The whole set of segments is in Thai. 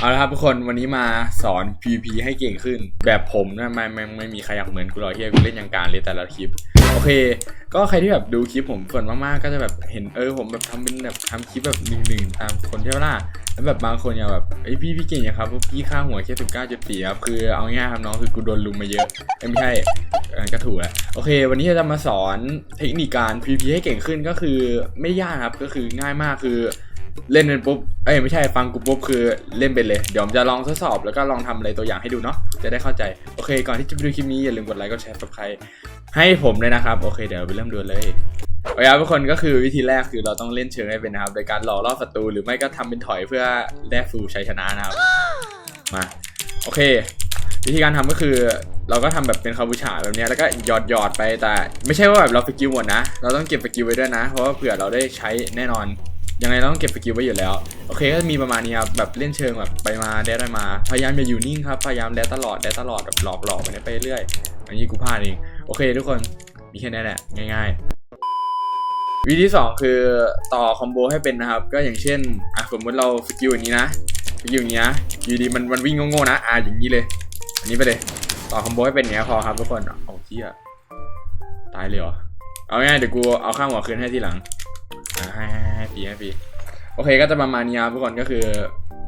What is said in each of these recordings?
เอาละครับทุกคนวันนี้มาสอน PVP ให้เก่งขึ้น แบบผมนะไม่ไม่ไม่มีใครอยากเหมือนกูหรอกเฮียกูเล่นอย่างการเลยแต่ละคลิปโอเค ก็ใครที่แบบดูคลิปผมส่วนมากๆก็จะแบบเห็นเออผมแบบทำเป็นแบบทำคลิปแบบหนึ่งหนึ่งตามคนที่ว่าล่ะแล้วแบบบางคนอย่างแบบไอพี่พี่เก่งอย่างครับพี่ค่าหัวแค่สิบเก้าจุดสี่ครับคือเอาง่ายๆครับน้องคือกูโดนลุมมาเยอะไม่ใช่ก็ถูกแหละโอเค วันนี้จะมาสอนเทคนิคการ PVP ให้เก่งขึ้นก็คือไม่ยากครับก็คือง่ายมากคือ เล่นเป็นปุ๊บ เอ้ยไม่ใช่ฟังกูปุ๊บคือเล่นเป็นเลย เดี๋ยวผมจะลองทดสอบแล้วก็ลองทำอะไรตัวอย่างให้ดูเนาะ จะได้เข้าใจ โอเค ก่อนที่จะไปดูคลิปนี้อย่าลืมกดไลค์กดแชร์ subscribe ให้ผมเลยนะครับ โอเคเดี๋ยวไปเริ่มดูเลยโอเคครับทุกคนก็คือวิธีแรกคือเราต้องเล่นเชิงให้เป็นนะครับ โดยการหล่อล่อศัตรูหรือไม่ก็ทำเป็นถอยเพื่อแลกฟูชัยชนะนะครับ มา โอเค วิธีการทำก็คือ เราก็ทำแบบเป็นคาบูชาแบบนี้แล้วก็หยอดหยอดไปแต่ ไม่ใช่ว่าแบบเราสกิลหมดนะ เราต้องเก็บสกิลไว้ด้วยนะ เพราะว่าเผื่อเราได้ใช้แน่นอน ยังไงเราต้องเก็บสกิลไว้อยู่แล้ว โอเคก็มีประมาณนี้ครับแบบเล่นเชิงแบบไปมาแดดไปมา พยายามอย่าอยู่นิ่งครับพยายามแดดตลอดแดดตลอดแบบหลอกหลอกไปไปเรื่อยอันนี้กูพลาดเองโอเค ทุกคนมีแค่นี้แหละง่ายๆ วิธีที่สองคือต่อคอมโบให้เป็นนะครับ ก็อย่างเช่นอะสมมติเราสกิลอย่างนี้นะสกิลอย่างนี้นะอยู่ดีมันมันวิ่งโง่ๆนะอะอย่างนี้เลย อันนี้ไปเลยต่อคอมโบให้เป็นอย่างนี้พอครับทุกคนเอาเที่ยตายเลยเหรอเอาง่ายเดี๋ยวกูเอาข้างหัวคืนให้ทีหลัง ให้ให้ให้ฟรีให้ฟรีโอเคก็จะประมาณนี้ครับทุกคนก็คือ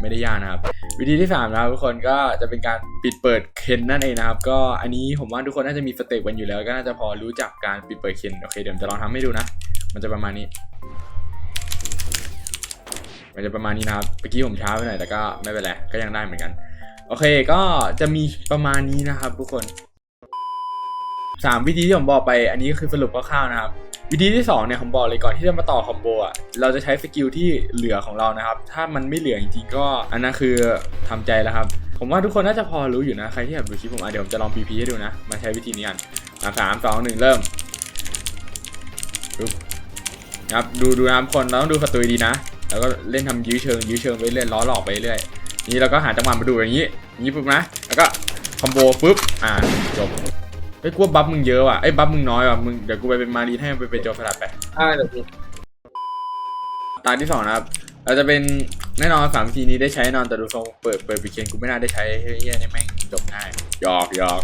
ไม่ได้ยากนะครับ วิธีที่สามนะครับทุกคนก็จะเป็นการปิดเปิดเคนนั่นเองนะครับ ก็อันนี้ผมว่าทุกคนน่าจะมีสเต็ปกันอยู่แล้ว ก็น่าจะพอรู้จักการปิดเปิดเคนโอเคเดี๋ยวจะลองทำให้ดูนะ มันจะประมาณนี้ มันจะประมาณนี้นะครับเมื่อกี้ผมช้าไปหน่อยแต่ก็ไม่เป็นไรก็ยังได้เหมือนกัน โอเคก็จะมีประมาณนี้นะครับ ทุกคนสามวิธีที่ผมบอกไป อันนี้ก็คือสรุปคร่าวๆนะครับ วิธีที่2เนี่ยผมบอกเลยก่อนที่จะมาต่อคอมโบอะเราจะใช้สกิลที่เหลือของเรานะครับ ถ้ามันไม่เหลือจริงๆก็อันนั้นคือทำใจแล้วครับ ผมว่าทุกคนน่าจะพอรู้อยู่นะใครที่อยากดูคลิปผมอะเดี๋ยวผมจะลองพีพีให้ดูนะ มาใช้วิธีนี้กันอะสามสองหนึ่งเริ่มครับดูดูนะครับคนเราต้องดูศัตรูดีนะ แล้วก็เล่นทำยื้อเชิงยื้อเชิงไปเรื่อยล้อหลอกไปเรื่อยนี่เราก็หาจังหวะมาดูอย่างนี้อย่างนี้ปุ๊บนะแล้วก็คอมโบปุ๊บอ่าจบ ไอ้ยกูว่าบัฟมึงเยอะว่ะไอ้ยบัฟมึงน้อยว่ะมึงเดี๋ยวกูไปเป็นมารีนให้มันไปเป็นโจรสลัดไป อ่าเดี๋ยวพี่ตาที่สองนะครับ เราจะเป็นแน่นอนสามทีนี้ได้ใช้แน่นอนแต่ดูทรงเปิดเปิดปีเคนกูไม่น่าได้ใช้เฮ้ยเนี่ยแม่งจบง่ายหยอกหยอก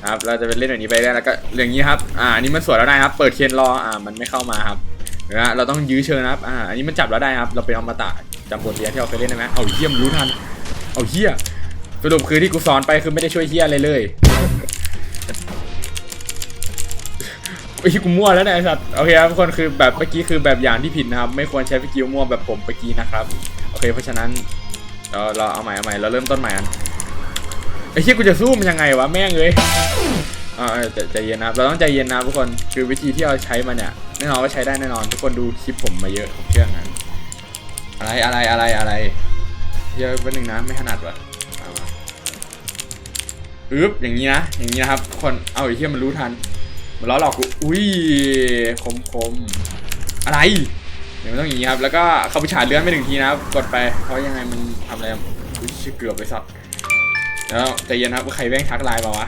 นะครับเราจะเป็นเล่นแบบนี้ไปได้แล้วก็อย่างนี้ครับอ่าอันนี้มันสวยแล้วได้ครับ เปิดเคนรออ่ามันไม่เข้ามาครับนะฮะเราต้องยื้อเชิญนะครับอ่าอันนี้มันจับแล้วได้ครับเราเป็นอมตะจำบทเรียนที่เราเคยเล่นได้ไหมเอาเฮี้ยมนรู้ทันเอาเฮี้ยสรุปคือที่กูสอนไปคือไม่ได้ช่วยเฮี้ยอะไรเลย ไอ้ยกูมั่วแล้วเนี่ยไอ้สัตว์โอเคครับทุกคนคือแบบเมื่อกี้คือแบบอย่างที่ผิดนะครับ ไม่ควรใช้สกิลมั่วแบบผมเมื่อกี้นะครับ โอเค เพราะฉะนั้นเราเราเอาใหม่เอาใหม่เราเริ่มต้นใหม่กันไอ้เชี่ยกูจะสู้มันยังไงวะแม่งเลยอ่าใจใจเย็นนะครับเราต้องใจเย็นนะครับทุกคนคือวิธีที่เราใช้มันเนี่ยแน่นอนว่าใช้ได้แน่นอน ทุกคนดูคลิปผมมาเยอะผมเชื่องั้นอะไรอะไรอะไรอะไรเยอะเป็นหนึ่งนะไม่ถนัดวะอึ๊บอย่างนี้นะอย่างนี้นะครับทุกคนเอาไอ้เชี่ยมันรู้ทัน มันล้อหลอกกู อุ้ย คมคมอะไรเดี๋ยวมันต้องอย่างนี้ครับ แล้วก็เข้าไปฉาดเลื่อนไปหนึ่งทีนะครับ กดไป เพราะยังไงมันทำอะไรอุ้ยเกือบไปสัตว์แล้วใจเย็นครับว่ใครแม่งทักไลน์มาวะ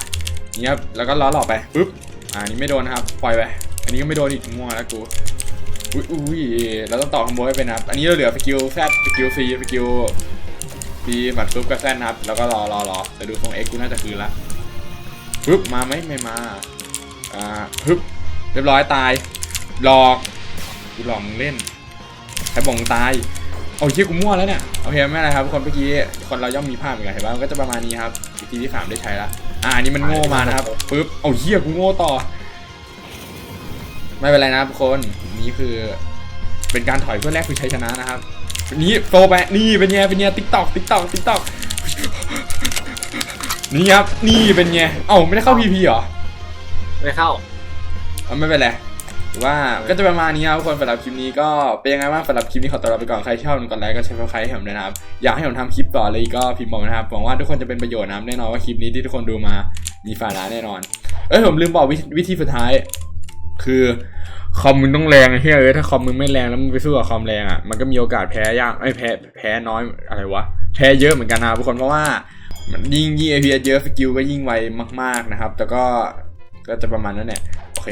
นี่ครับ แล้วก็ล้อหลอกไปปุ๊บ อ่านี่ไม่โดนนะครับ ปล่อยไป อันนี้ก็ไม่โดนอีกง่วงแล้วกู อุ้ยอุ้ยเราต้องต่อคอมโบให้เป็นนะครับ อันนี้เราเหลือสกิลแซดสกิลซีสกิลซีบัตรซุปกับแซดนะครับ แล้วก็รอรอรอแต่ดูทรงเอ็กกูน่าจะคืนละปุ๊บ มาไหมไม่มา อ่าฮึบเรียบร้อยตาย หลอกกูหลอกมึงเล่นใครบอกมึงตายเอาเชี่ยกูมั่วแล้วเนี่ยโอเคไม่เป็นไรครับคนเมื่อกี้คนเราย่อมมีภาพเหมือนกันเห็นป่ะมันก็จะประมาณนี้ครับวิธีที่สามได้ใช้ละอ่าอันนี้มันโง่มานะครับปึ๊บเอาเชี่ยกูโง่ต่อ ไม่เป็นไรนะครับทุกคนนี่คือ เป็นการถอยเพื่อแลกคือชัยชนะนะครับนี่โฟไปนี่เป็นไงเป็นไงติ๊กตอกติ๊กตอกติ๊กตอกนี่ครับนี่เป็นไงเอ้าไม่ได้เข้าพีพีเหรอ ไม่เข้าเอาไม่เป็นไรหรือว่าก็จะประมาณนี้ครับทุกคนสำหรับคลิปนี้ก็เป็นยังไงบ้างสำหรับคลิปนี้ขอตัวลาไปก่อนใครชอบกดไลค์ก็แชร์ใครให้ผมด้วยนะครับอยากให้ผมทำคลิปต่อเลยก็พิมพ์บอกนะครับหวังว่าทุกคนจะเป็นประโยชน์นะครับแน่นอนว่าคลิปนี้ที่ทุกคนดูมามีสาระแน่นอน เอ้ยผมลืมบอกวิธีวิธีสุดท้าย คือคอมมึงต้องแรงไอ้เฮ้ยเอ้ยถ้าคอมมึงไม่แรงแล้วมึงไปสู้กับคอมแรงอะมันก็มีโอกาสแพ้ยากไอ้ยแพ้แพ้น้อยอะไรวะแพ้เยอะเหมือนกันนะครับทุกคนเพราะว่ามันยิ่งยิ่งไอพีเยอะสกิลก็ยิ่งไวมากๆนะครับแต่ก็ ก็จะประมาณนั้นแหละโอเค